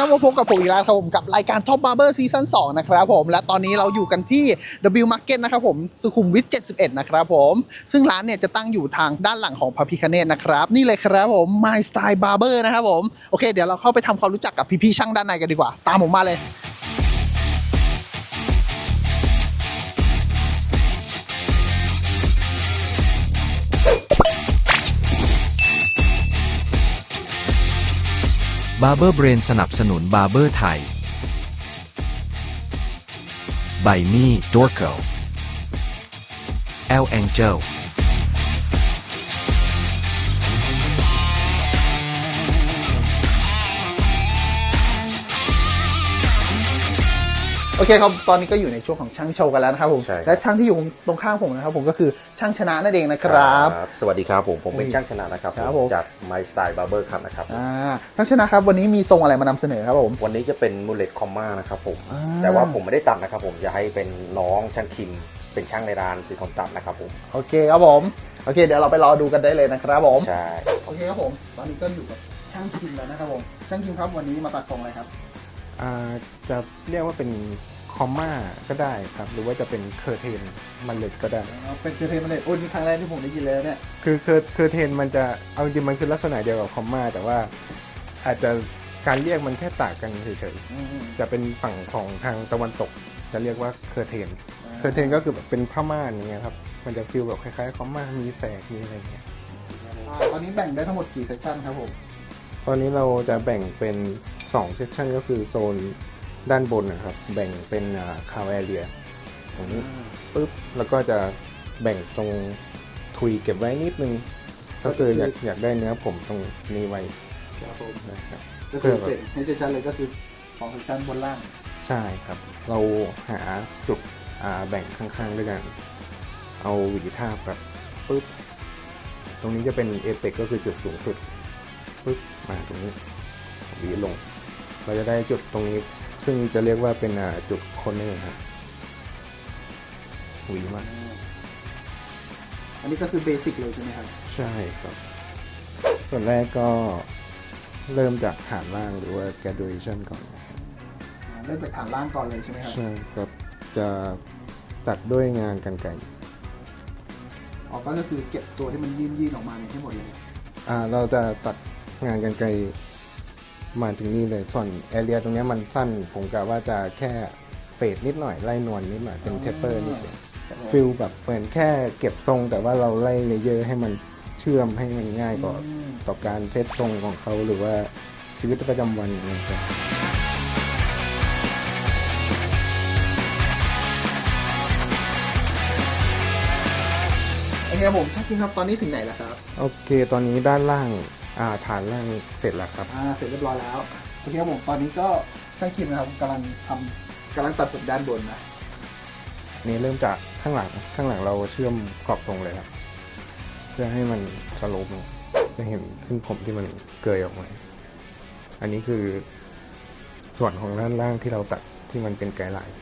ครับมพบกับผมอีกแล้วครับผมกับรายการ Top Barber Season 2นะครับผมและตอนนี้เราอยู่กันที่ W Market นะครับผมสุขุมวิท 71 นะครับผมซึ่งร้านเนี่ยจะตั้งอยู่ทางด้านหลังของพระพิคเนตนะครับ นี่เลยครับผม My Style Barber นะครับผม โอเค เดี๋ยวเราเข้าไปทำความรู้จักกับพี่ๆช่างด้านในกันดีกว่า ตามผมมาเลย บาร์เบอร์เบรนสนับสนุนบาร์เบอร์ไทยไบมี่ดอร์โกเอ โอเคครับ ตอนนี้ก็อยู่ในช่วงของช่างโชว์กันแล้วนะครับผม ใช่ครับ และช่างที่อยู่ตรงข้างผมนะครับผมก็คือช่างชนะนั่นเองนะครับ สวัสดีครับผม ผมเป็นอุ้ยช่างชนะนะครับครับผม จาก My Style Barber ครับนะครับ อ่าช่างชนะครับวันนี้มีทรงอะไรมานำเสนอครับผม วันนี้จะเป็นมูเลตคอมมานะครับผม อ่า แต่ว่าผมไม่ได้ตัดนะครับผม จะให้เป็นน้องช่างคิม เป็นช่างในร้านเป็นคนตัดนะครับผม โอเคครับผม โอเค เดี๋ยวเราไปรอดูกันได้เลยนะครับผม ใช่ โอเคครับผม ตอนนี้ก็อยู่กับช่างคิมแล้วนะครับผม ช่างคิมครับวันนี้มาตัดทรงอะไรครับอ่า จะเรียกว่าเป็นคอมมาก็ได้ครับ หรือว่าจะเป็นเคอร์เทนมันเล็ดก็ได้อ๋อเป็นเคอร์เทนมาเลยโอ้ยนี่ครั้งแรกที่ผมได้ยินเลยนะเนี่ยคือเคอร์เคอร์เทนมันจะเอาจริงๆมันคือลักษณะเดียวกับคอมมาแต่ว่าอาจจะการเรียกมันแค่ต่างกันเฉยอืมๆจะเป็นฝั่งของทางตะวันตก จะเรียกว่าเคอร์เทนเคอร์เทนก็คือแบบเป็นผ้าม่านอย่างเงี้ยครับมันจะฟีลแบบคล้ายๆคอมมามีแสกมีอะไรเงี้ยอ่าตอนนี้แบ่งได้ทั้งหมดกี่เซสชันครับผมตอนนี้เราจะแบ่งเป็น 2เซสชันก็คือโซนด้านบนนะครับ แบ่งเป็นคาวแอเรียตรงนี้ปุ๊บ แล้วก็จะแบ่งตรงทุยเก็บไว้นิดนึง ก็คืออยากอยากได้เนื้อผมตรงนี้ไว้ครับผมนะครับก็คือเป็นในเซสชันเลยก็คือสองเซสชันบนล่าง ใช่ครับ เราหาจุดอ่าแบ่งข้างๆด้วยกันเอาหวีทาบครับปุ๊บตรงนี้จะเป็นเอเปกก็คือจุดสูงสุดปุ๊บมาตรงนี้หวีลง เราจะได้จุดตรงนี้ ซึ่งจะเรียกว่าเป็นอ่าจุดโคนเนอร์ครับหวีมาอันนี้ก็คือเบสิกเลยใช่ไหมครับ ใช่ครับ ส่วนแรกก็เริ่มจากฐานล่างหรือว่า graduation ก่อนนะครับอ่าเริ่มจากฐานล่างก่อนเลยใช่ไหมครับ ใช่ครับ จะตัดด้วยงานกันไก่อ๋อก็คือเก็บตัวที่มันยื่นยื่นๆออกมาเนี่ยให้หมดเลย อ่า เราจะตัดงานกันไก่ มาถึงนี่เลยส่วนแอเรียตรงเนี้ยมันสั้นผมกะว่าจะแค่เฟดนิดหน่อยไล่นวลนิดหน่อยเป็นเทปเปอร์นิดเดียวฟิลแบบเหมือนแค่เก็บทรง แต่ว่าเราไล่เลเยอร์ให้มันเชื่อมให้มันง่ายกว่าอืมต่อการเช็ดทรงของเขาหรือว่าชีวิตประจำวันอย่างเงี้ยครับโอเคครับผมช่างคิมครับตอนนี้ถึงไหนแล้วครับ โอเค ตอนนี้ด้านล่าง อ่าฐานล่างเสร็จแล้วครับ อ่าเสร็จเรียบร้อยแล้วโอเคครับผมตอนนี้ก็ช่างคิมนะครับกำลังทำกำลังตัดผมด้านบนนะนี่เริ่มจากข้างหลังข้างหลังเราเชื่อมกรอบทรงเลยครับ เพื่อให้มันสโลปลงจะเห็นเส้นผมที่มันเกยออกมาอันนี้คือส่วนของด้านล่างที่เราตัดที่มันเป็นไกด์ไลน์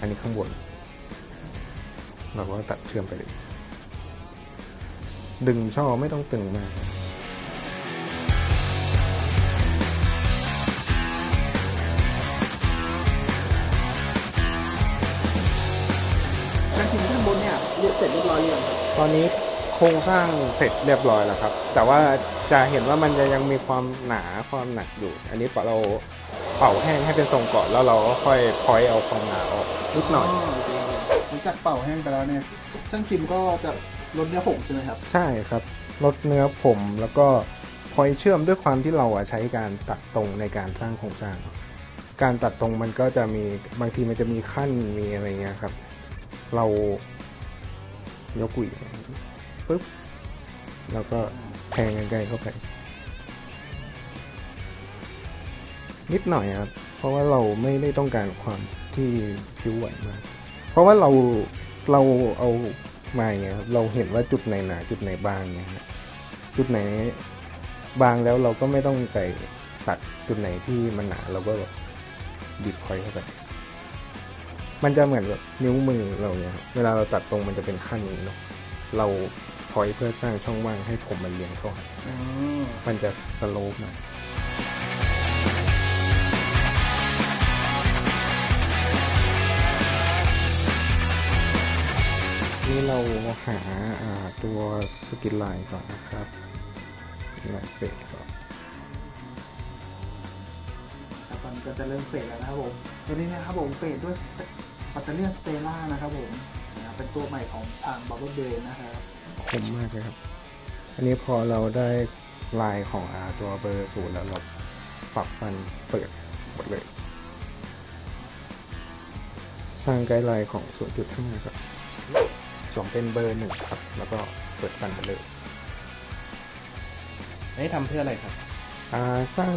อันนี้ข้างบน เราก็ตัดเชื่อมไปเลย ดึงช่อไม่ต้องตึงมาก ตอนนี้โครงสร้างเสร็จเรียบร้อยแล้วครับ แต่ว่าจะเห็นว่ามันจะยังมีความหนาความหนักอยู่ อันนี้เราเป่าแห้งให้เป็นทรงก่อนแล้วเราก็ค่อยพอยเอาความหนาออกนิดหน่อยโอเคครับหลังจากเป่าแห้งไปแล้วเนี่ยช่างคิมก็จะลดเนื้อผมใช่ไหมครับ ใช่ครับลดเนื้อผมแล้วก็พอยเชื่อมด้วยความที่เราอะใช้การตัดตรงในการสร้างโครงสร้าง การตัดตรงมันก็จะมีบางทีมันจะมีขั้นมีอะไรเงี้ยครับ เรา ยกหวีปุ๊บแล้วก็แทงกันไกลเข้าไป นิดหน่อยครับ เพราะว่าเราไม่ได้ต้องการความที่ผิวไหวมาก เพราะว่าเราเราเอามาเงี้ยครับเราเห็นว่าจุดไหนหนาจุดไหนบางเนี่ยจุดไหนบางแล้วเราก็ไม่ต้องไปตัดจุดไหนที่มันหนาเราก็บบบิดพอยเข้าไป มันจะเหมือนแบบนิ้วมือเราเนี่ยครับเวลาเราตัดตรงมันจะเป็นขั้นนี้เนาะเราพอยเพื่อสร้างช่องว่างให้ผมมันเลี้ยงเข้าหามันจะสโลปมานี่เราหาตัวสกินไลน์ก่อนนะครับไลน์เสร็จก่อนตอนก็จะเริ่มเฟดแล้วนะครับผมตอนนี้นะครับผมเฟดด้วย ปัตเตอร์เลียนสเตล่านะครับผมนะครับเป็นตัวใหม่ของทางบับเบิลเบย์นะครับคมมากเลยครับ อันนี้พอเราได้ลายของอาตัวเบอร์ศูนย์แล้วเราปรับฟันเปิดหมดเลย สร้างไกด์ไลน์ของ 0.5 ครับสวมเป็นเบอร์หนึ่งครับ แล้วก็เปิดฟันไปเลยอันนี้ทำเพื่ออะไรครับ อ่าสร้าง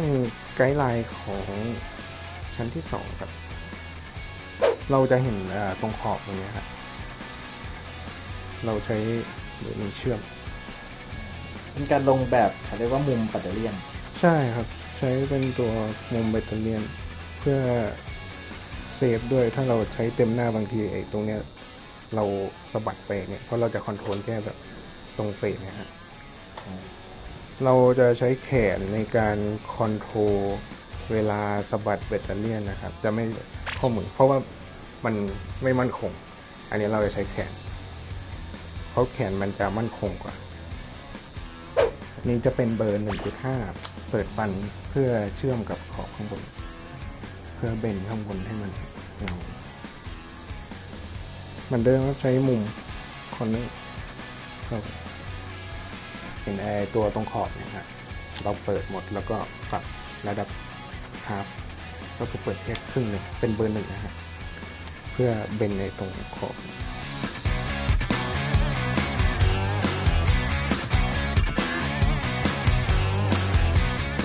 ไกด์ไลน์ของชั้นที่สองครับ เราจะเห็นอ่าตรงขอบตรงนี้ครับเราใช้เบอร์หนึ่งเชื่อม เป็นการลงแบบเขาเรียกว่ามุมปัตเตอร์เลียน ใช่ครับ ใช้เป็นตัวมุมแบตเตอรี่ยน เพื่อเซฟด้วยถ้าเราใช้เต็มหน้าบางทีไอ้ตรงเนี้ยเราสะบัดไปเนี่ยเพราะเราจะคอนโทรลแค่แบบตรงเฟรมเนะฮะเราจะใช้แขนในการคอนโทรลเวลาสะบัดแบตเตอรี่ยนนะครับ จะไม่ข้อมือเพราะว่า มันไม่มั่นคง อันนี้เราจะใช้แขน เพราะแขนมันจะมั่นคงกว่า นี่จะเป็นเบอร์ 1.5 เปิดฟันเพื่อเชื่อมกับขอบข้างบน เพื่อเบนข้างบนให้มันเงาเหมือนเดิมครับใช้มุมคอนเนอร์เข้าไปเห็นไอตัวตรงขอบเนี่ยฮะเราเปิดหมดแล้วก็ปรับระดับฮาฟก็คือเปิดแค่ครึ่งหนึ่งเป็นเบอร์หนึ่งนะฮะ เพื่อเบนในตรงขอบ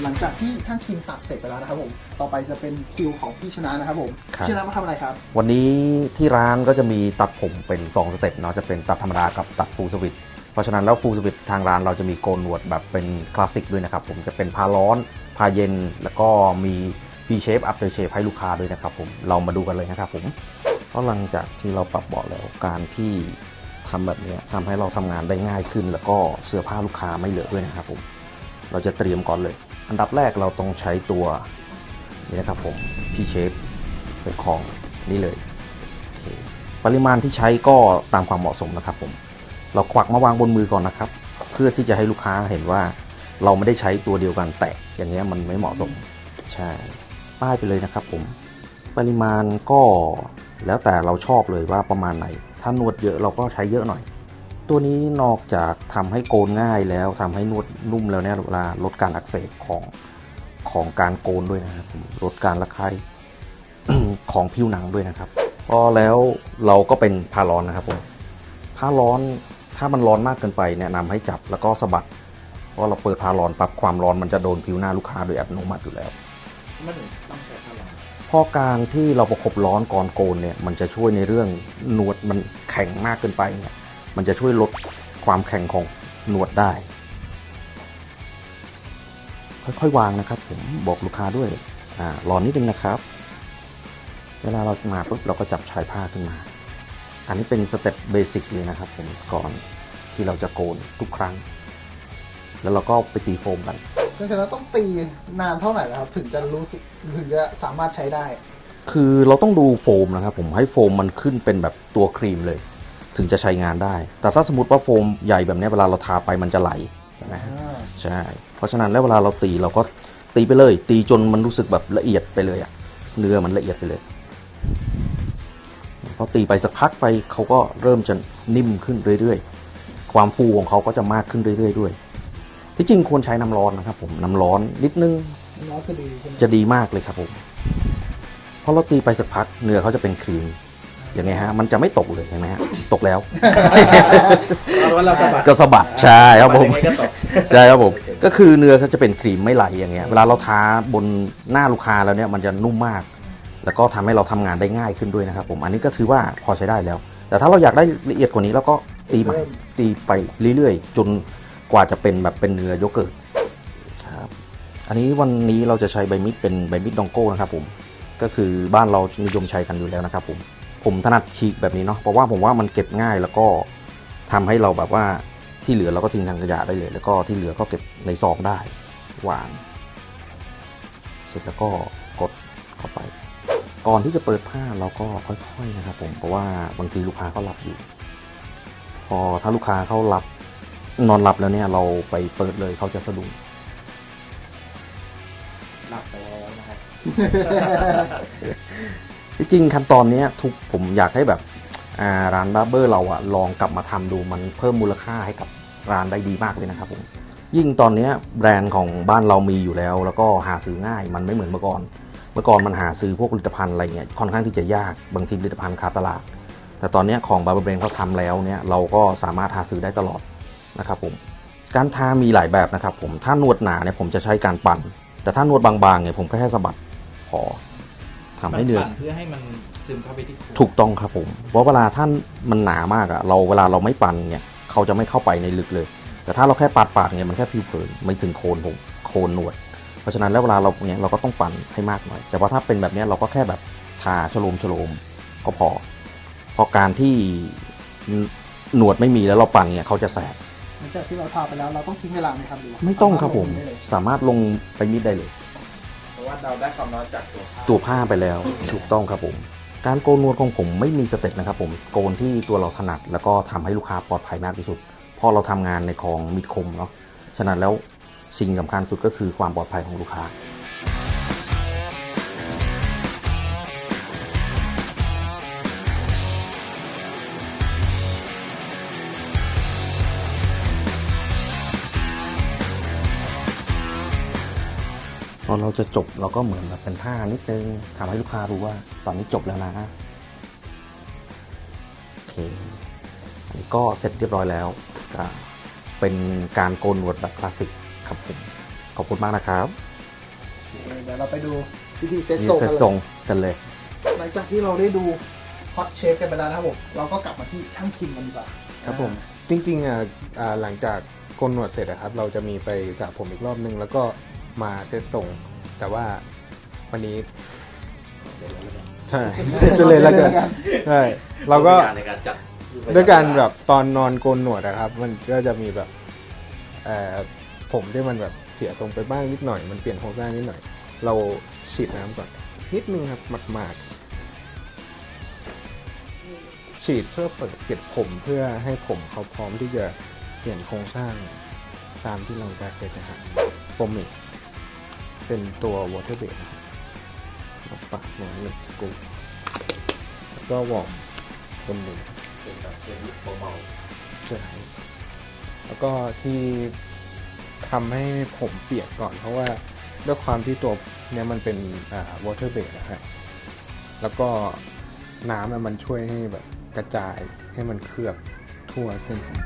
หลังจากที่ช่างคิมตัดเสร็จไปแล้วนะครับผม ต่อไปจะเป็นคิวของพี่ชนะนะครับผมครับ พี่ชนะมาทำอะไรครับ วันนี้ที่ร้านก็จะมีตัดผมเป็น 2 สเต็ปเนาะจะเป็นตัดธรรมดากับตัดฟูลสวิตเพราะฉะนั้นแล้วฟูลสวิตทางร้านเราจะมีโกนหนวดแบบเป็นคลาสสิกด้วยนะครับผมจะเป็นพาร้อนพาเย็น แล้วก็มี V shape after shape ให้ลูกค้าด้วยนะครับผมเรามาดูกันเลยนะครับผมเพ ราะหลังจากที่เราปรับเบาะแล้วการที่ทำแบบนี้ยทำให้เราทำงานได้ง่ายขึ้น แล้วก็เสื้อผ้าลูกค้าไม่เหลือด้วยนะครับผมเราจะเตรียมก่อนเลย อันดับแรกเราต้องใช้ตัวนี่นะครับผมพี่เชฟเป็นของนี่เลยโอเคปริมาณที่ใช้ก็ตามความเหมาะสมนะครับผมเราควักมาวางบนมือก่อนนะครับ เพื่อที่จะให้ลูกค้าเห็นว่าเราไม่ได้ใช้ตัวเดียวกันแตะอย่างเงี้ยมันไม่เหมาะสมใช่ป้ายไปเลยนะครับผมปริมาณก็ แล้วแต่เราชอบเลยว่าประมาณไหน ถ้านวดเยอะเราก็ใช้เยอะหน่อย ตัวนี้นอกจากทำให้โกนง่ายแล้วทำให้นวดนุ่มแล้วเนี่ยเวลาลดการอักเสบของของการโกนด้วยนะครับลดการระคายของผิวหนังด้วยนะครับพอแล้วเราก็เป็นผ้าร้อนนะครับผมผ้าร้อนถ้ามันร้อนมากเกินไปแนะนำให้จับแล้วก็สะบัดเพราะเราเปิดผ้าร้อนปรับความร้อนมันจะโดนผิวหน้าลูกค้าโดยอัตโนมัติอยู่แล้วไม่ถึงต้องใช้พลัง เพราะการที่เราประคบร้อนก่อนโกนเนี่ยมันจะช่วยในเรื่องหนวดมันแข็งมากเกินไปเนี่ยมันจะช่วยลดความแข็งของหนวดได้ ค่อยๆวางนะครับ ผมบอกลูกค้าด้วยอ่ารอนิดนึงนะครับ เวลาเรามาปุ๊บเราก็จับชายผ้าขึ้นมา อันนี้เป็นสเต็ปเบสิกเลยนะครับผมก่อนที่เราจะโกนทุกครั้ง แล้วเราก็ไปตีโฟมกัน ช่างชนะต้องตีนานเท่าไหร่แล้วครับ ถึงจะรู้สึกถึงจะสามารถใช้ได้ คือเราต้องดูโฟมนะครับผมให้โฟมมันขึ้นเป็นแบบตัวครีมเลย ถึงจะใช้งานได้ แต่ถ้าสมมติว่าโฟมใหญ่แบบเนี้ยเวลาเราทาไปมันจะไหลนะฮะใช่ เพราะฉะนั้นแล้วเวลาเราตีเราก็ตีไปเลย ตีจนมันรู้สึกแบบละเอียดไปเลยอะเนื้อมันละเอียดไปเลยพอตีไปสักพักไปเขาก็เริ่มจะนิ่มขึ้นเรื่อยๆ ความฟูของเขาก็จะมากขึ้นเรื่อยๆด้วย ที่จริงควรใช้น้ำร้อนนะครับผมน้ำร้อนนิดนึงน้องคือดีใช่ไหมจะดีมากเลยครับผมเพราะเราตีไปสักพักเนื้อเขาจะเป็นครีมอย่างไงฮะมันจะไม่ตกเลยเห็นไหมฮะตกแล้วเราเราสะบัดก็สะบัดใช่ครับผมสะบัดยังไงก็ตกใช่ครับผมก็คือเนื้อเขาจะเป็นครีมไม่ไหลอย่างเงี้ยเวลาเราทาบนหน้าลูกค้าแล้วเนี่ยมันจะนุ่มมาก แล้วก็ทำให้เราทำงานได้ง่ายขึ้นด้วยนะครับผมอันนี้ก็ถือว่าพอใช้ได้แล้ว แต่ถ้าเราอยากได้ละเอียดกว่านี้เราก็ตีใหม่ตีไปเรื่อยๆ จน กว่าจะเป็นแบบเป็นเนื้อโยเกิร์ตครับอันนี้วันนี้เราจะใช้ใบมิดเป็นใบมิดดองโก้นะครับผมก็คือบ้านเรานิยมใช้กันอยู่แล้วนะครับผมผมถนัดฉีกแบบนี้เนาะเพราะว่าผมว่ามันเก็บง่ายแล้วก็ทำให้เราแบบว่าที่เหลือเราก็ทิ้งทางขยะได้เลย แล้วก็ที่เหลือก็เก็บในซองได้วาง เสร็จแล้วก็กดเข้าไป ก่อนที่จะเปิดผ้าเราก็ค่อยๆนะครับผมเพราะว่าบางทีลูกค้าเขาหลับอยู่ พอถ้าลูกค้าเขาหลับ นอนหลับแล้วเนี่ยเราไปเปิดเลยเขาจะสะดุ้งหลับไปแล้วนะครับ ที่จริงขั้นตอนเนี้ยทุกผมอยากให้แบบอ่าร้านบาร์เบอร์เราอะลองกลับมาทำดูมันเพิ่มมูลค่าให้กับร้านได้ดีมากเลยนะครับผมยิ่งตอนเนี้ยแบรนด์ของบ้านเรามีอยู่แล้ว แล้วก็หาซื้อง่ายมันไม่เหมือนเมื่อก่อน เมื่อก่อนมันหาซื้อพวกผลิตภัณฑ์อะไรเงี้ยค่อนข้างที่จะยากบางทีผลิตภัณฑ์ขาดตลาด แต่ตอนเนี้ยของบาร์เบอร์เบรนเขาทำแล้วเนี่ยเราก็สามารถหาซื้อได้ตลอด นะครับผมการทามีหลายแบบนะครับผมถ้านวดหนาเนี่ยผมจะใช้การปั่น แต่ถ้านวดบางๆเนี่ยผมก็แค่สะบัดพอทำให้เนื้อปั่นเพื่อให้มันซึมเข้าไปที่โคนถูกต้องครับผม เพราะเวลาท่านมันหนามากอะเราเวลาเราไม่ปั่นเนี่ยเขาจะไม่เข้าไปในลึกเลย แต่ถ้าเราแค่ปาดปาดๆเนี่ยมันแค่ผิวเผินไม่ถึงโคนผมโคนหนวด เพราะฉะนั้นแล้วเวลาเราเนี่ยเราก็ต้องปั่นให้มากหน่อย แต่ว่าถ้าเป็นแบบเนี้ยเราก็แค่แบบทาฉโลมฉโลมก็พอเพราะการที่หนวดไม่มีแล้วเราปั่นเนี่ยเขาจะแสบห ลังจากที่เราทาไปแล้วเราต้องทิ้งเวลาไหมครับหรือว่าไม่ต้องครับผมสาารถลงได้เลยสามารถลงไปมิดได้เลย เพราะว่าเราได้ความร้อนจากตัวผ้าตัวผ้าไปแล้วถูกต้องครับผม การโกนหนวดของผมไม่มีสเต็ปนะครับผมโกนที่ตัวเราถนัดแล้วก็ทำให้ลูกค้าปลอดภัยมากที่สุดเพราะเราทำงานในของมิดคมเนาะฉะนั้นแล้วสิ่งสำคัญสุดก็คือความปลอดภัยของลูกค้า พอเราจะจบเราก็เหมือนแบบเป็นท่านิดนึงทำให้ลูกค้ารู้ว่าตอนนี้จบแล้วนะโอเคอันนี้ก็เสร็จเรียบร้อยแล้วก็เป็นการโกนหนวดแบบคลาสสิกครับผมขอบคุณมากนะครับเดี๋ยวเราไปดูวิธีเซตนี่ทรงเซกันตเลทรงยกันเลย หลังจากที่เราได้ดูฮอตเชฟกันไปแล้วนะครับผมเราก็กลับมาที่ช่างคิมกันดีกว่าครับผมจริงๆอะอ่าหลังจากโกนหนวดเสร็จอะครับ เราจะมีไปสระผมอีกรอบนึง แล้วก็ มาเซตทรงแต่ว่าวันนี้ใช่เสร็จไปเลยแล้วกันใช่เราก็ในการจัดด้วยการแบบตอนนอนโกนหนวดอะครับ มันก็จะมีแบบเอ่อผมที่มันแบบเสียตรงไปบ้างนิดหน่อย มันเปลี่ยนโครงสร้างนิดหน่อย เราฉีดน้ำก่อนนิดนึงครับหมาดๆฉีดเพื่อเปิดเก็บผมเพื่อให้ผมเขาพร้อมที่จะเปลี่ยนโครงสร้างตามที่เราจะเซตนะครับโปรมิก เป็นตัว water base นะครับมาปะหน่อยหนึ่งสกูปแล้วก็วอร์มคนหนึ่งเป็นแบบเป็นเบาใช่แล้วก็ที่ทำให้ผมเปียกก่อน เพราะว่าด้วยความที่ตัวเนี่ยมันเป็นอ่า water base นะครับแล้วก็น้ำมันช่วยให้แบบกระจายให้มันเคลือบทั่วเส้นผม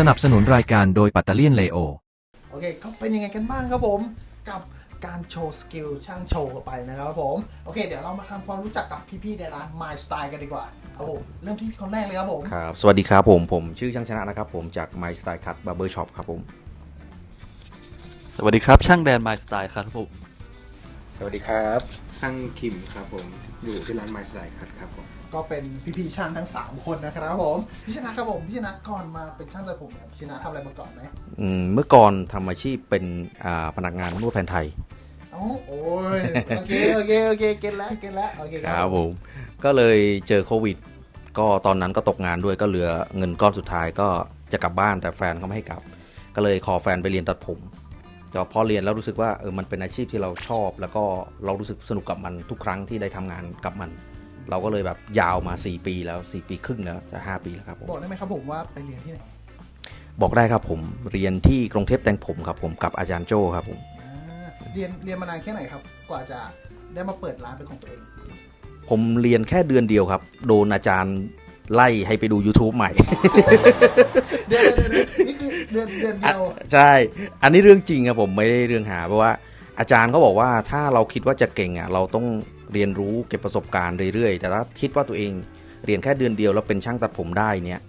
สนับสนุนรายการโดยปัตเตเลียนเลโอ โอเคก็เป็นยังไงกันบ้างครับผมกับการโชว์สกิลช่างโชว์กันไปนะครับผม โอเค เดี๋ยวเรามาทำความรู้จักกับพี่ๆในร้าน My Style กันดีกว่าครับผมเริ่มที่พี่คนแรกเลยครับผมครับ สวัสดีครับผมผมชื่อช่างชนะนะครับผมจาก My Style Cut Barber Shop ครับผม สวัสดีครับ ช่างแดน My Style ครับผม สวัสดีครับช่างคิมครับผม อยู่ที่ร้านไมซ์ไลครับครับผม ก็เป็นพี่ๆช่างทั้ง 3 คนนะครับผมพี่ชนะครับผมพี่ชนะก่อนมาเป็นช่างตัดผมเนี่ยพี่ชนะทำอะไรมาก่อนไหมอืมเมื่อก่อนทำอาชีพเป็นอ่าพนักงานนวดแผนไทยเอ้าโอ้ยโอเคโอเคโอเคเก็ตแล้วเก็ตแล้วโอเคครับผม ก็เลยเจอโควิด ก็ตอนนั้นก็ตกงานด้วยก็เหลือเงินก้อนสุดท้ายก็จะกลับบ้านแต่แฟนเขาไม่ให้กลับ ก็เลยขอแฟนไปเรียนตัดผมแต่พอเรียนแล้วรู้สึกว่าเออมันเป็นอาชีพที่เราชอบ แล้วก็เรารู้สึกสนุกกับมันทุกครั้งที่ได้ทำงานกับมัน เราก็เลยแบบยาวมา 4 ปีแล้ว 4 ปีครึ่งแล้วจะ5ปีแล้วครับผมบอกได้ไหมครับผมว่าไปเรียนที่ไหนบอกได้ครับผมเรียนที่กรุงเทพแต่งผมครับผมกับอาจารย์โจ้ครับผมอ่าเรียนเรียนมานานแค่ไหนครับ กว่าจะได้มาเปิดร้านเป็นของตัวเอง ผมเรียนแค่เดือนเดียวครับ โดนอาจารย์ไล่ให้ไปดู YouTube ใหม่ เดือนเดือนเดือนนี่คือเดือนเดือนเดียวใช่ อันนี้เรื่องจริงครับผมไม่ได้เรื่องหาเพราะว่า อาจารย์เขาบอกว่าถ้าเราคิดว่าจะเก่งอะเราต้อง เรียนรู้เก็บประสบการณ์เรื่อยๆ แต่ถ้าคิดว่าตัวเองเรียนแค่เดือนเดียวแล้วเป็นช่างตัดผมได้เนี่ย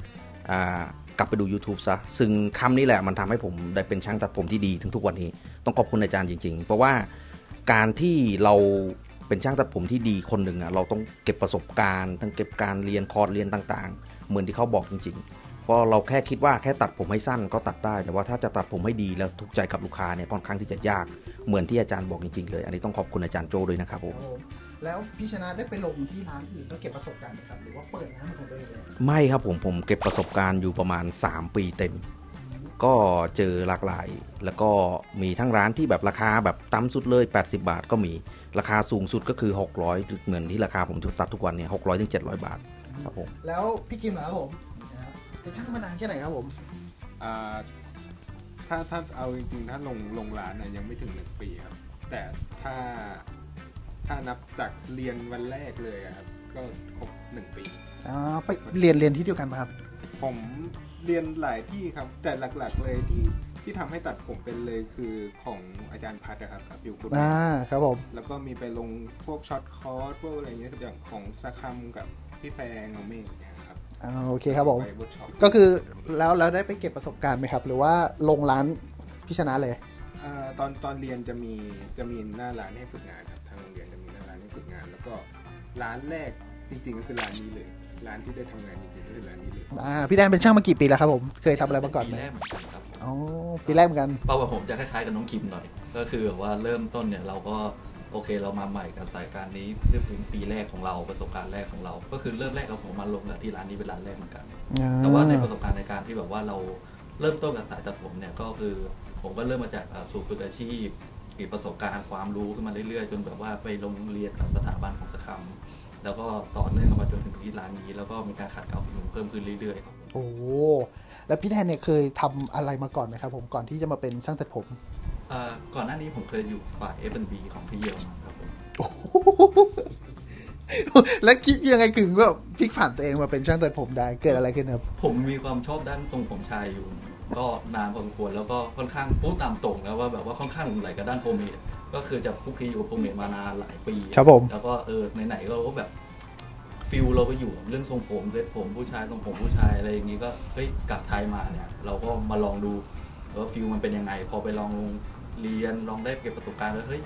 กลับไปดู YouTube ซะ ซึ่งคำนี้แหละมันทำให้ผมได้เป็นช่างตัดผมที่ดีถึงทุกวันนี้ ต้องขอบคุณอาจารย์จริง ๆ เพราะว่าการที่เราเป็นช่างตัดผมที่ดีคนหนึ่งอะเราต้องเก็บประสบการณ์ทั้งเก็บการเรียนคอร์สเรียนต่างๆ เหมือนที่เขาบอกจริง ๆ เพราะเราแค่คิดว่าแค่ตัดผมให้สั้นก็ตัดได้ แต่ว่าถ้าจะตัดผมให้ดีแล้วถูกใจกับลูกค้าเนี่ยค่อนข้างที่จะยากเหมือนที่อาจารย์บอกจริงๆเลย อันนี้ต้องขอบคุณอาจารย์โจด้วยนะครับผม แล้วพี่ชนะได้ไปลงที่ร้านอื่นแล้วเก็บประสบการณ์ไหมครับหรือว่าเปิดร้านเป็นของตัวเองเลยไม่ครับผมผมเก็บประสบการณ์อยู่ประมาณ 3 ปีเต็ม ก็เจอหลากหลาย แล้วก็มีทั้งร้านที่แบบราคาแบบต่ำสุดเลย 80 บาทก็มีราคาสูงสุดก็คือ 600เหมือนที่ราคาผมตัดทุกวันเนี่ย600ถึง700บาทครับผมแล้วพี่กิมเหรอครับผมนะครับเป็นช่างมานานแค่ไหนครับผมอ่าถ้าถ้าเอาจริงๆถ้าลงลงร้านนะยังไม่ถึงหนึ่งปีครับแต่ถ้า ถ้านับจากเรียนวันแรกเลยอะครับ ก็ครบหนึ่งปีอ่าไปเรียนเรียนที่เดียวกันป่ะครับ ผมเรียนหลายที่ครับ แต่หลักๆเลยที่ที่ทำให้ตัดผมเป็นเลยคือของอาจารย์พัดนะครับครับอยู่กุฎอ่าครับผมแล้วก็มีไปลงพวกช็อตคอร์สพวกอะไรเงี้ยอย่างของสาคัมกับพี่แฟงเอาเมฆเนี่ยครับอ่าโอเคครับผมไปเวิร์กช็อปก็คือแล้วแล้วได้ไปเก็บประสบการณ์ไหมครับ หรือว่าลงร้านพี่ชนะเลยอ่าตอนตอนเรียนจะมีจะมีหน้าร้านให้ฝึกงานครับทางโรงเรียน กงานแล้วก็ร้านแรกจริงๆก็คือร้านนี้เลย ร้านที่ได้ทำงานจริงๆก็คือร้านนี้เลยอ่าพี่แดนเป็นช่างมากี่ปีแล้วครับผมเคยทำอะไรมาก่อนปีไหมแรกเหมือนกันครับผมอ๋อปีแรกเหมือนกัน เป้าว่าผมจะคล้ายๆกับน้องคิมหน่อย ก็คือแบบว่าเริ่มต้นเนี่ยเราก็โอเคเรามาใหม่กับสายการนี้เรื่องเป็นปีแรกของเราประสบการณ์แรกของเรา ก็คือเริ่มแรกกับผมมาลงกับที่ร้านนี้เป็นร้านแรกเหมือนกัน แต่ว่าในประสบการณ์ในการที่แบบว่าเราเริ่มต้นกับสายตัดผมเนี่ยก็คือผมก็เริ่มมาจากอ่าสู่ฝึกอาชีพ มีประสบการณ์ความรู้ขึ้นมาเรื่อยๆ จนแบบว่าไปลงเรียนกับสถาบันของสคัมแล้วก็ต่อเนื่องมาจนถึงที่ร้านนี้ แล้วก็มีการขัดเกลาฝีมือเพิ่มขึ้นเรื่อยๆครับผมโอ้โหแล้วพี่แดนเนี่ยเคยทำอะไรมาก่อนไหมครับผมก่อนที่จะมาเป็นช่างตัดผมอ่าก่อนหน้านี้ผมเคยอยู่ฝ่าย F&B ของพี่เยลมาครับผมแล้วคิดยังไงถึงแบบพลิกผันตัวเองมาเป็นช่างตัดผมได้เกิดอะไรขึ้นครับ ผมมีความชอบด้านทรงผมชายอยู่ ก็นานพอสมควรแล้วก็ค่อนข้างพูดตามตรงแล้วว่าแบบว่าค่อนข้างหลงไหลกับด้านโฮมเมดก็คือจะคลุกคลีอยู่กับโฮมเมดมานานหลายปีครับผมแล้วก็เออไหนๆเราก็แบบฟิลเราก็อยู่กับเรื่องทรงผมเซ็ตผมผู้ชายทรงผมผู้ชายอะไรอย่างนี้ก็เฮ้ยกลับไทยมาเนี่ย เราก็มาลองดูว่าฟิลมันเป็นยังไง พอไปลองเรียนลองได้เก็บประสบการณ์แล้วเฮ้ย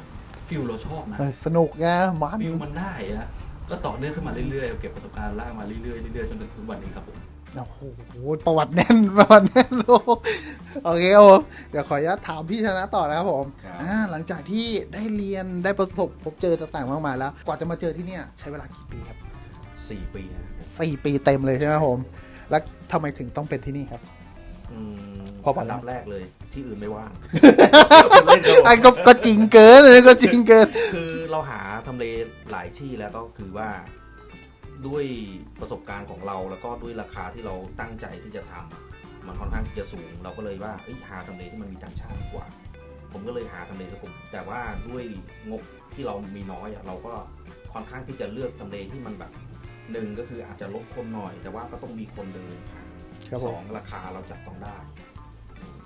ฟิลเราชอบนะเออสนุกไงมันฟิลมันได้อะก็ต่อเนื่องขึ้นมาเรื่อยๆเก็บประสบการณ์ล่ากมาเรื่อยๆเรื่อยๆจนถึงทุกวันนี้ครับผม โอ้โหประวัติแน่นประวัติแน่นโอ้โหโอเคครับผมเดี๋ยวขออนุญาตถามพี่ชนะต่อนะครับผมอ่าหลังจากที่ได้เรียนได้ประสบพบเจอต่างๆมากมายแล้ว กว่าจะมาเจอที่เนี่ยใช้เวลากี่ปีครับสี่ปีนะครับผมสี่ปีเต็มเลยใช่ไหมครับผมแล้วทำไมถึงต้องเป็นที่นี่ครับอืมเพราะว่าอันดับแรกเลย ที่อื่นไม่ว่างไอ้ก็ก็จริงเกินเลยก็จริงเกิน คือเราหาทำเลหลายที่แล้วก็คือว่า ด้วยประสบการณ์ของเราแล้วก็ด้วยราคาที่เราตั้งใจที่จะทำอะมันค่อนข้างที่จะสูง เราก็เลยว่าเอ้ยหาทำเลที่มันมีต่างชาติดีกว่า ผมก็เลยหาทำเลสกุลแต่ว่าด้วยงบที่เรามีน้อยอะเราก็ค่อนข้างที่จะเลือกทำเลที่มันแบบหนึ่งก็คืออาจจะลดคนหน่อย แต่ว่าก็ต้องมีคนเดินผ่านครับผมสองราคาเราจับต้องได้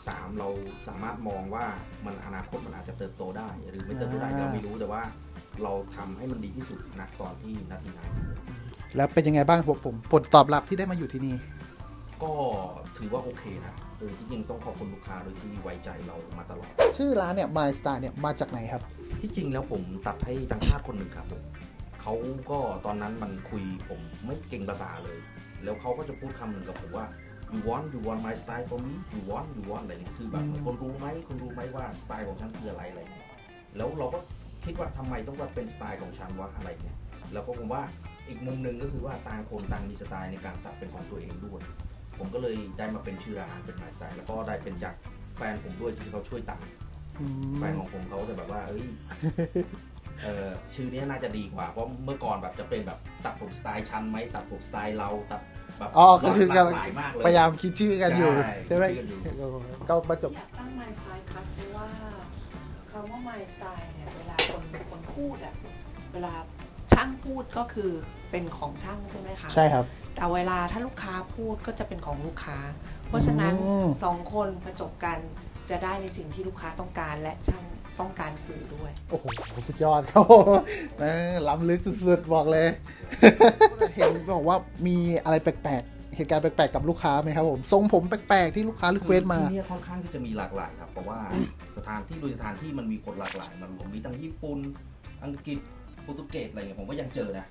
สามเราสามารถมองว่ามันอนาคตมันอาจจะเติบโตได้ หรือไม่เติบโตได้เราไม่รู้แต่ว่า เราทำให้มันดีที่สุดนะตอนที่นาทีนั้น แล้วเป็นยังไงบ้างผมผมผลตอบรับที่ได้มาอยู่ที่นี่ ก็ถือว่าโอเคนะเออที่จริงต้องขอบคุณลูกค้าโดยที่ไว้ใจเรามาตลอด ชื่อร้านเนี่ย My Style เนี่ยมาจากไหนครับ ที่จริงแล้วผมตัดให้ต่างชาติคนหนึ่งครับผมเขาก็ตอนนั้นมันคุยผมไม่เก่งภาษาเลย แล้วเขาก็จะพูดคำหนึ่งกับผมว่า you want you want my style for me you want you want อะไรเงี้ยคือแบบอืมคนรู้ไหมคนรู้ไหมว่าสไตล์ของฉันคืออะไรอะไรเงี้ยแล้วเราก็คิดว่าทำไมต้องว่าเป็นสไตล์ของฉันวะอะไรเงี้ยแล้วก็ผมว่า อีกมุมหนึ่งก็คือว่าต่างคนต่างมีสไตล์ในการตัดเป็นของตัวเองด้วย ผมก็เลยได้มาเป็นชื่อร้านเป็น my style แล้วก็ได้เป็นจากแฟนผมด้วยที่เขาช่วยตัดอืมแฟนของผมเขาจะแบบว่าเอ้ยเออชื่อนี้น่าจะดีกว่าเพราะเมื่อก่อนแบบจะเป็นแบบตัดผมสไตล์ชันไหมตัดผมสไตล์เราตัดแบบอ๋อก็คือหกำลาลักงหลายมากเลยพยายามคิดชื่อกันอยู่ใช่ใช่ไหมคิดชื่อกันอยู่ก็มาจบอยากตั้ง My Style ครับเพราะว่าคำว่า My Style เนี่ยเวลาคนคนพูดอะเวลา ช่างพูดก็คือเป็นของช่างใช่ไหมคะ ใช่ครับ แต่เวลาถ้าลูกค้าพูดก็จะเป็นของลูกค้า เพราะฉะนั้นอืม สองคนประจบกันจะได้ในสิ่งที่ลูกค้าต้องการและช่างต้องการสื่อด้วย โอ้โห สุดยอดครับผมเออล้ำลึกสุดๆ บอกเลย เห็นบอกว่ามีอะไรแปลกๆ เหตุการณ์แปลกๆ กับลูกค้าไหมครับผม ทรงผมแปลกๆ ที่ลูกค้ารีเควสมา ที่เนี่ยค่อนข้างที่จะมีหลากหลายครับเพราะว่าสถานที่โดยสถานที่มันมีคนหลากหลายมันมีทั้งญี่ปุ่นอังกฤษ โปรตุเกสอะไรเงี้ยผมก็ยังเจอนะ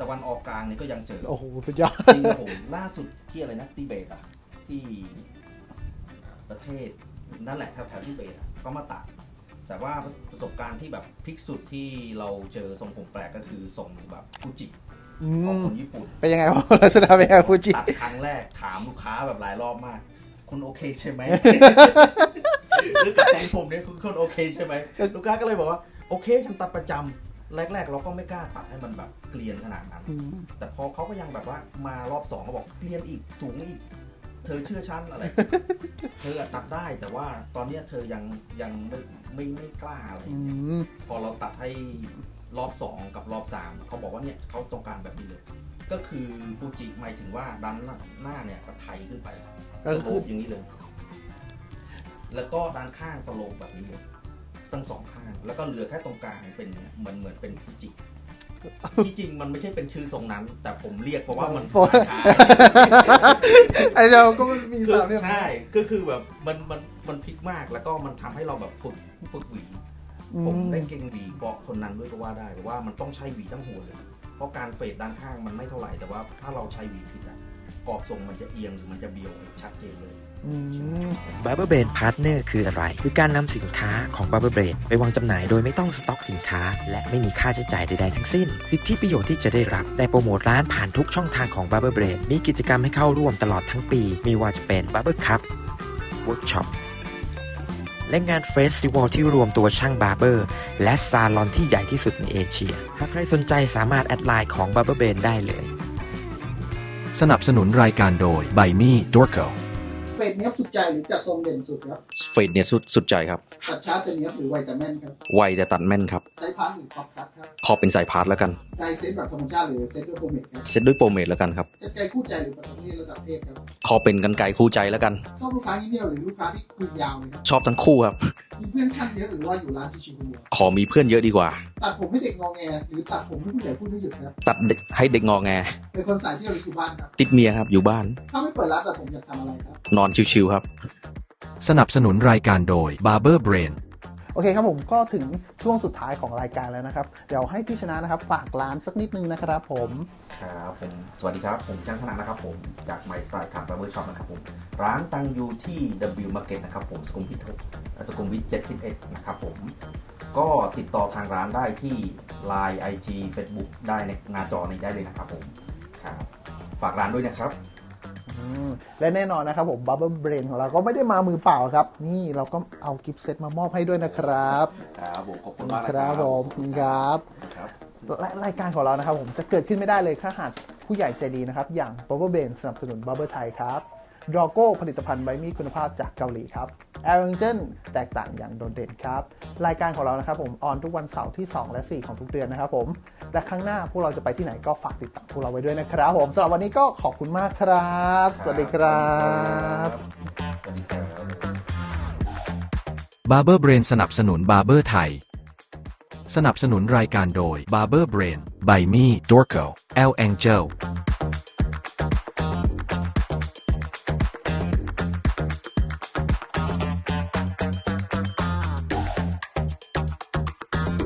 ตะวันออกกลางเนี่ยก็ยังเจอโอ้โหสุดยอดจริงครับผมล่าสุดที่อะไรนะทิเบตอะที่ประเทศนั่นแหละแถวๆทิเบตอะก็มาตัดแต่ว่าประสบการณ์ที่แบบพลิกสุดที่เราเจอทรงผมแปลกก็คือทรงแบบฟูจิอืของมคนญี่ปุ่นเป็นยังไงครับลักษณะเป็นยังไงฟูจิตัดครั้งแรกถามลูกค้าแบบหลายรอบมาก คุณโอเคใช่ไหมหรือกับทรงผมเนี่ยคุณคนโอเคใช่ไหมลูกค้าก็เลยบอกว่าโอเคฉันตัดประจำ แรก ๆ เราก็ไม่กล้าตัดให้มันแบบเกลียนขนาดนั้นอืมแต่พอเขาก็ยังแบบว่ามารอบสองเขาบอกเกลียนอีกสูงอีก เธอเชื่อฉันอะไร เธออะตัดได้แต่ว่าตอนเนี้ยเธอยังยังไม่ไม่ไม่กล้าอะไรอืมพอเราตัดให้รอบสองกับรอบสามเขาบอกว่าเนี่ยเขาต้องการแบบนี้เลย ก็คือฟูจิหมายถึงว่าด้านหน้าเนี่ยกระไทยขึ้นไปก็สคือโลปอย่างนี้เลย แล้วก็ด้านข้างสโลปแบบนี้เลย ทั้งสองข้างแล้วก็เหลือแค่ตรงกลางเป็นเนี่ยเหมือนเหมือนเป็นฟูจิที่จริงมันไม่ใช่เป็นชื่อทรงนั้น แต่ผมเรียกเพราะว่ามันโฟนคล้ายไอ้เจ้าก็มีคือสามเนี่ยใช่ก็คือแบบมันมันมันพลิกมากแล้วก็มันทำให้เราแบบฝึกฝึกหวีผมได้เก่งหวีบอกคนนั้นด้วยก็ว่าได้แต่ว่ามันต้องใช้หวีทั้งหัวเลย เพราะการเฟดด้านข้างมันไม่เท่าไหร่แต่ว่าถ้าเราใช้หวีผิดอะกรอบทรงมันจะเอียงหรือมันจะเบี้ยวชัดเจนเลย Barber Brain Partner คืออะไร คือการนำสินค้าของ Barber Brain ไปวางจำหน่ายโดยไม่ต้องสต็อกสินค้า และไม่มีค่าใช้จ่ายใดๆทั้งสิ้น สิทธิประโยชน์ที่จะได้รับ ได้โปรโมทร้านผ่านทุกช่องทางของ Barber Brain มีกิจกรรมให้เข้าร่วมตลอดทั้งปี มีว่าจะเป็น Barber Cup Workshop และงานเฟสติวัลที่รวมตัวช่างบาร์เบอร์ และซาลอนที่ใหญ่ที่สุดในเอเชีย หากใครสนใจสามารถแอดไลน์ของ Barber Brain ได้เลย สนับสนุนรายการโดย By Me Dorco เฟดเนี้ยบสุดใจหรือจัดทรงเด่นสุดครับเฟดเนี่ยสุดสุดใจครับตัดช้าจะเนี้ยบหรือไวแต่แม่นครับไวแต่ตัดแม่นครับไซส์พาร์ทหรือท็อปคัทครับขอเป็นสายพาร์ทแล้วกันไกเซตแบบธรรมชาติหรือเซตด้วยโปรเมทครับเซตด้วยโปรเมทแล้วกันครับจะไกลคู่ใจหรือประทับเทศระดับเทพครับขอเป็นกันไกลคู่ใจแล้วกันชอบลูกค้าเงียบๆหรือลูกค้าที่คุยยาวเลยครับชอบทั้งคู่ครับมีเพื่อนช่างเยอะหรือว่าอยู่ร้านชิวๆคนเดียวขอมีเพื่อนเยอะดีกว่า ตัดผมให้เด็กงอแงหรือตัดผมให้ผู้ใหญ่พูดไม่หยุดครับตัดเด็กให้เด็กงอแงเป็นคนสายเที่ยวหรืออยู่บ้านครับติดเมียครับอยู่บ้าน ถ้าไม่เปิดร้านตัดผมอยากทำอะไรครับนอนชิวๆครับ สนับสนุนรายการโดย Barber Brain โอเคครับผมก็ถึงช่วงสุดท้ายของรายการแล้วนะครับ เดี๋ยวให้พี่ชนะนะครับ ฝากร้านสักนิดนึงนะครับผมครับผมสวัสดีครับ ผมจ้างธนานะครับผมจาก My Style ครับ Barber Shop นะครับผมร้านตั้งอยู่ที่ W Market นะครับผมสุขุมวิท6สุขุมวิท71 นะครับผมก็ติดต่อทางร้านได้ที่ Line IG Facebook ได้ในหน้าจอนี้ได้เลยนะครับผมครับฝากร้านด้วยนะครับอืม และแน่นอนนะครับผม Bubble Brain ของเราก็ไม่ได้มามือเปล่าครับ นี่เราก็เอากิฟต์เซตมามอบให้ด้วยนะครับครับผมขอบคุณมากคนะครัรับบผมครับครับและรายการของเรานะครับผมจะเกิดขึ้นไม่ได้เลยถ้าหากผู้ใหญ่ใจดีนะครับ อย่าง Bubble Brain สนับสนุน Bubble ไทยครับ ดรอโก้ผลิตภัณฑ์ใบมีดคุณภาพจากเกาหลีครับ a r r o n g e n แตกต่างอย่างโดดเด่นครับ รายการของเรานะครับผม ออนทุกวันเสาร์ที่ 2 และ 4 ของทุกเดือนนะครับผม และครั้งหน้าพวกเราจะไปที่ไหนก็ฝากติดตามพวกเราไว้ด้วยนะครับผมสำหรับวันนี้ก็ขอบคุณมากครับ สวัสดีครับสวัสดีครับ Barber Brain สนับสนุน Barber ไทย สนับสนุนรายการโดย Barber Brain by Me Dorco L Angel